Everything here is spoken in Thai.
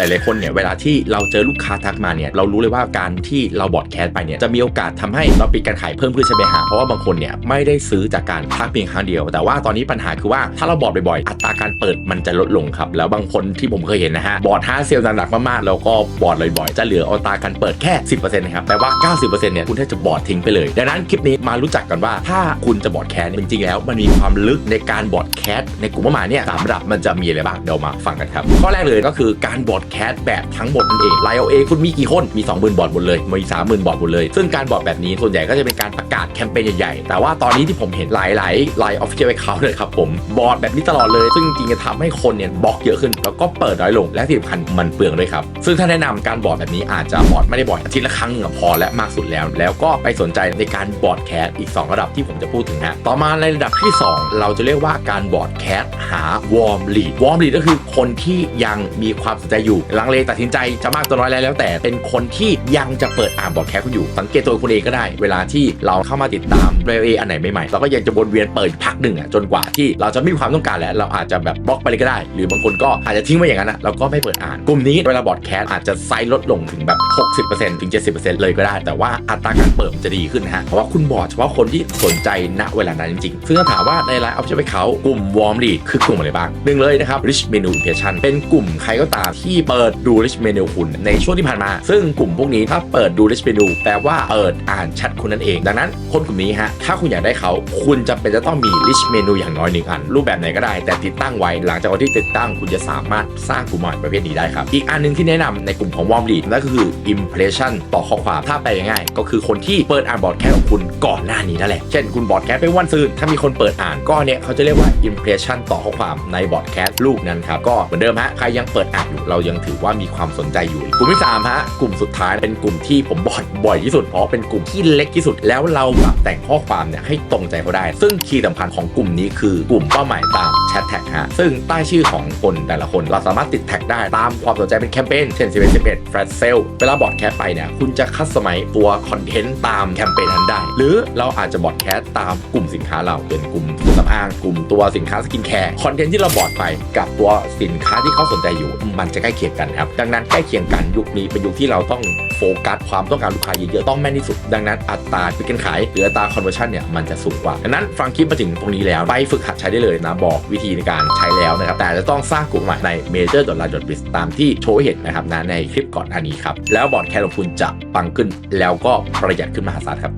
หลาย ๆ คนเนี่ยเวลาที่เราเจอลูกค้าทักมาเนี่ยเรารู้เลยว่าการที่เราบอดแคสต์ไปเนี่ยจะมีโอกาสทำให้เราปิดการขายเพิ่มขึ้นใช่ไหมฮะเพราะว่าบางคนเนี่ยไม่ได้ซื้อจากการทักเพียงครั้งเดียว แต่ว่าตอนนี้ปัญหาคือว่าถ้าเราบอดบ่อย ๆ อัตราการเปิดมันจะลดลงครับแล้วบางคนที่ผมเคยเห็นนะฮะบอด5เซลล์หนักมากๆแล้วก็บอดบ่อย ๆ จะเหลืออัตราการเปิดแค่10%นะครับแปลว่า 90%เนี่ยคุณแทบจะบอดทิ้งไปเลย ดังนั้นคลิปนี้มารู้จักกันว่าถ้าคุณจะบอดแคสต์จริงๆแล้ว มันมีความลึกในการบอดแคสในกลุ่มเป้าหมายเนี่ยสามระดับมันจะมีอะไรบ้างเดี๋ยวมาฟังกันครับข้อแรกเลยก็คือการบอดแคสแบบทั้งหมดนั่นเองไลโอเอคุณมีกี่คนมี 20,000 บอดหมดเลย มี 30,000 บอดหมดเลย ซึ่งการบอดแบบนี้ส่วนใหญ่ก็จะเป็นการประกาศแคมเปญใหญ่ๆ แต่ว่าตอนนี้ที่ผมเห็นหลายๆไลน์ออฟฟิเชียลเขาเลยครับผมบอดแบบนี้ตลอดเลย ซึ่งจริงๆจะทำให้คนเนี่ยบล็อกเยอะขึ้น แล้วก็เปิดน้อยลงและที่สำคัญมันเปลืองด้วยครับ ซึ่งถ้าแนะนำการบอดแบบนี้อาจจะบอดไม่ได้บ่อยอาทิตย์ละครั้งก็พอและมากสุดแล้ว แล้วก็ไปสนใจในการบอดแคสอีก 2 ระดับที่ผมจะพูดถึงฮะต่อมาในระดับที่ 2 เราจะเรียกว่าการบอดแคสหาวอร์มลีดวอร์มลีดก็คือคนที่ยังมีความสนใจอยู่ลังเลตัดสินใจจะมากตัวน้อยแล้วแต่เป็นคนที่ยังจะเปิดอ่านบอดแคสต์คุณอยู่ สังเกตตัวคุณเองก็ได้ เวลาที่เราเข้ามาติดตามเรเออันไหนใหม่ๆเราก็ยังจะวนเวียนเปิดพักหนึ่งอะจนกว่าที่เราจะไม่มีความต้องการแล้ว เราอาจจะแบบบล็อกไปเลยก็ได้ หรือบางคนก็อาจจะทิ้งไว้อย่างนั้นนะแล้วก็ไม่เปิดอ่านกลุ่มนี้เวลาบอดแคสต์อาจจะไซส์ลดลงถึงแบบ 60%ถึง 70%เลยก็ได้ แต่ว่าอัตราการเปิดจะดีขึ้นนะฮะเพราะว่าคุณบอดเฉพาะคนที่สนใจณเวลานั้นจริงๆซึ่งถามว่าในไลน์ออฟชั่นไปเขากลุ่มวอร์มลีดคือกลุ่มอะไรบ้างหนึ่งเลยนะครับ rich menu impression เป็นกลุ่มใครก็ตามที่เปิดดู rich menu คุณในช่วงที่ผ่านมา ซึ่งกลุ่มพวกนี้ถ้าเปิดดู rich menu แปลว่าเปิดอ่านแชทคุณนั่นเอง ดังนั้นคนกลุ่มนี้ฮะถ้าคุณอยากได้เขาคุณจำเป็นจะต้องมี rich menu อย่างน้อยหนึ่งอัน รูปแบบไหนก็ได้ แต่ติดตั้งไว้หลังจากวันที่ติดตั้งคุณจะสามารถสร้างกลุ่มใหม่ประเภทนี้ได้ครับ อีกอันหนึงที่แนะนำในกลุ่มของ warm lead นั่นก็คือ impression ต่อข้อความถ้าแปลง่ายก็คือคนที่เปิดอ่านบอร์ดแคสของคุณก่อนหน้านี้นั่นแหละเช่นคุณบอร์ดแคสไปวันซืนถ้ามีคนเปิดอ่านก็เนี่ยเขาจะเรียกว่า impression ต่อข้อความในบอดแคสลูกนั้นครับก็เหมือนเดิมฮะใครยังเปิดอ่านอยู่เรายังถือว่ามีความสนใจอยู่ กลุ่มที่สามฮะกลุ่มสุดท้ายเป็นกลุ่มที่ผมบอดบ่อยที่สุดเพราะเป็นกลุ่มที่เล็กที่สุด แล้วเราปรับแต่งข้อความเนี่ยให้ตรงใจเขาได้ ซึ่งคีย์สำคัญของกลุ่มนี้คือกลุ่มเป้าหมายตามแชทแท็กฮะซึ่งใต้ชื่อของคนแต่ละคนเราสามารถติดแท็กได้ตามความสนใจเป็นแคมเปญเช่น11 11 flash sale เวลาบอดแคสไปเนี่ยคุณจะคัดสมไมซ์ตัวคอนเทนต์ตามแคมเปญนั้นได้ หรือเราอาจจะบอดแคสตามกลุ่มสินค้าเราเป็นกลุ่มเครื่องสำอางกลุ่มตัวสินค้าสกินแคร์คอนเทนต์ที่เราบอดไปกับตัวสินค้าที่เขาสนใจอยู่ มันจะใกล้คียงกันครับดังนั้นใกล้เคียงกันยุคนี้เป็นยุคที่เราต้องโฟกัสความต้องการลูกค้าเยอะๆต้องแม่นที่สุด ดังนั้นอัตราการขายหรืออัตรา conversion เนี่ยมันจะสูงกว่าดังนั้นฟังคลิปมาถึงตรงนี้แล้วไปฝึกหัดใช้ได้เลยนะบอกวิธีในการใช้แล้วนะครับแต่จะต้องสร้างกลุ่มใหม่ใน major l i b i z ตามที่โชว์เห็นนะครับนะในคลิปก่อนหน้านี้ครับแล้วบอร์ดแคร์ของคุณจะปังขึ้นแล้วก็ประหยัดขึ้นมหาศาลครับ